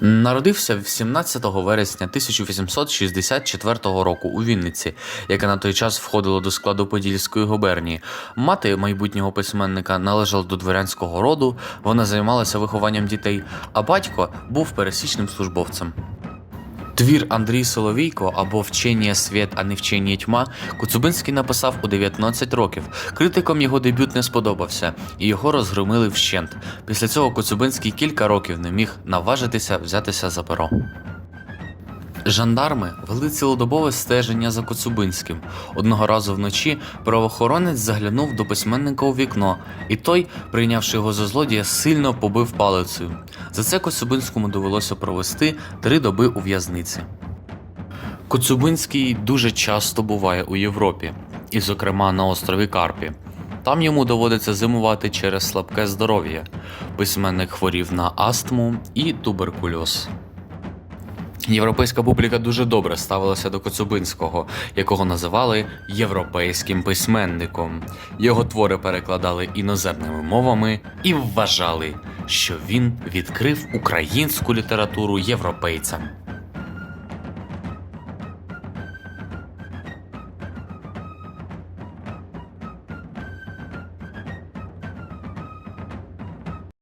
Народився 17 вересня 1864 року у Вінниці, яка на той час входила до складу Подільської губернії. Мати майбутнього письменника належала до дворянського роду, вона займалася вихованням дітей, а батько був пересічним службовцем. Твір Андрій Соловійко або Вчення світ, а не вчення тьма Куцубинський написав у 19 років. Критикам його дебют не сподобався, і його розгромили вщент. Після цього Коцюбинський кілька років не міг наважитися взятися за перо. Жандарми вели цілодобове стеження за Коцюбинським. Одного разу вночі правоохоронець заглянув до письменника у вікно, і той, прийнявши його за злодія, сильно побив палицею. За це Коцюбинському довелося провести три доби у в'язниці. Коцюбинський дуже часто буває у Європі, і, зокрема, на острові Карпі. Там йому доводиться зимувати через слабке здоров'я. Письменник хворів на астму і туберкульоз. Європейська публіка дуже добре ставилася до Коцюбинського, якого називали європейським письменником. Його твори перекладали іноземними мовами і вважали, що він відкрив українську літературу європейцям.